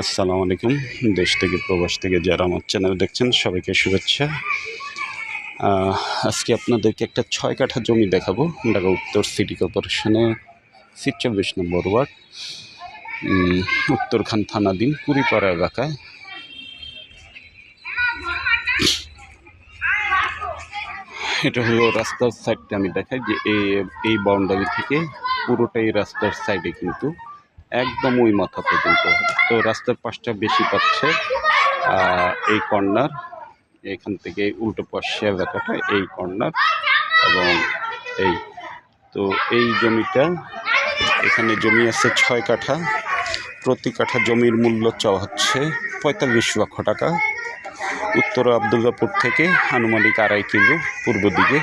আসসালামু আলাইকুম। দেশ থেকে, প্রবাস থেকে যারা আমার চ্যানেল দেখছেন, সবাইকে শুভেচ্ছা। আজকে আপনাদেরকে একটা ছয় কাঠা জমি দেখাবো। ঢাকা উত্তর সিটি কর্পোরেশনে সিটচল্লিশ নম্বর ওয়ার্ড উত্তরখান থানাধীন কুড়িপাড়া এলাকায়। এটা হলো রাস্তার সাইডটা আমি দেখাই যে এই বাউন্ডারি থেকে পুরোটাই রাস্তার সাইডে কিন্তু একদম ওই মাথা পর্যন্ত তো রাস্তার পাশটা বেশি পাচ্ছে এই কর্নার এখান থেকে উল্টো পাশে এলাকাটা এই কর্নার এবং এই। তো এই জমিটা, এখানে জমি আছে ছয় কাঠা, প্রতি কাঠা জমির মূল্য চাওয়া হচ্ছে পঁয়তাল্লিশ লক্ষ টাকা। উত্তর আবদুল্লাপুর থেকে আনুমানিক আড়াই কিলো পূর্ব দিকে।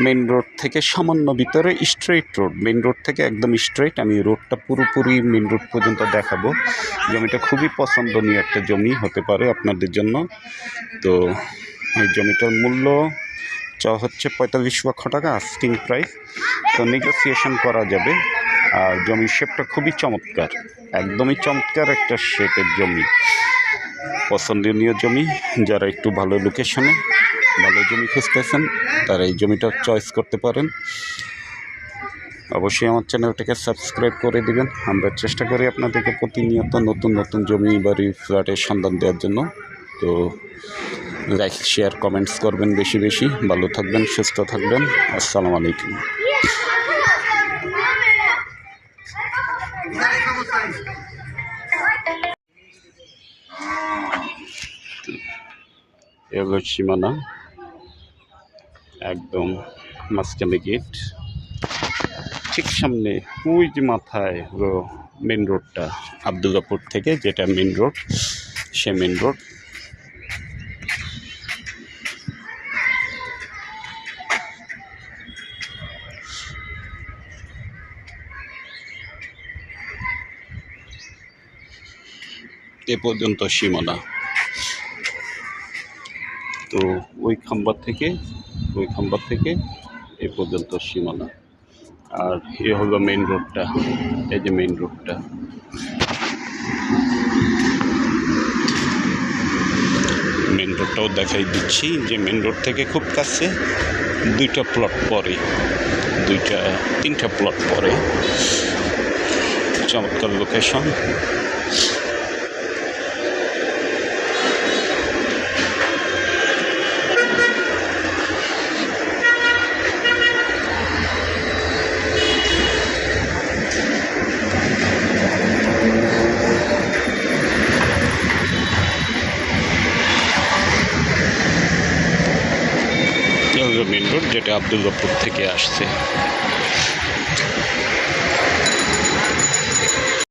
মেন রোড থেকে সামান্য ভিতরে স্ট্রেট রোড। মেন রোড থেকে একদম স্ট্রেট আমি রোডটা পুরোপুরি মেন রোড পর্যন্ত দেখাবো। জমিটা খুবই পছন্দনীয় একটা জমি হতে পারে আপনাদের জন্য। তো এই জমিটার মূল্য চাওয়া হচ্ছে পঁয়তাল্লিশ লক্ষ টাকা আস্কিং প্রাইস। তো নেগোসিয়েশন করা যাবে। আর জমির শেপটা খুবই চমৎকার। একদমই চমৎকার একটা শেপের জমি। পছন্দনীয় জমি। যারা একটু ভালো লোকেশনে জমি খুঁজতেছেন, তারা এই জমিটা চয়েস করতে পারেন। অবশ্যই আমার চ্যানেলটাকে সাবস্ক্রাইব করে দিবেন। আমরা চেষ্টা করি আপনাদেরকে প্রতিনিয়ত নতুন নতুন জমি, বাড়ি, ফ্ল্যাটের সন্ধান দেওয়ার জন্য। তো লাইক শেয়ার কমেন্টস করবেন বেশি বেশি। ভালো থাকবেন, সুস্থ থাকবেন। আসসালামু আলাইকুম। এ হলো সীমানা। একদম মাঝখানে গেট ঠিক সামনে ওই যে মাথায় হলো মেন রোডটা আবদুল্লাপুর থেকে যেটা মেন রোড সে মেন রোড এ পর্যন্ত সীমানা। তো ওই খাম্বার থেকে, ওই খাম্বার থেকে এ পর্যন্ত সীমানা। আর এ হলো মেইন রোডটা এই যে মেইন রোডটা মেন রোডটাও দেখাই দিচ্ছি যে মেন রোড থেকে খুব কাছে, দুইটা প্লট পরে, দুইটা, তিনটা প্লট পরে। চমৎকার লোকেশন মেন রোড যেটা আবদুল্লাপুর থেকে আসছে।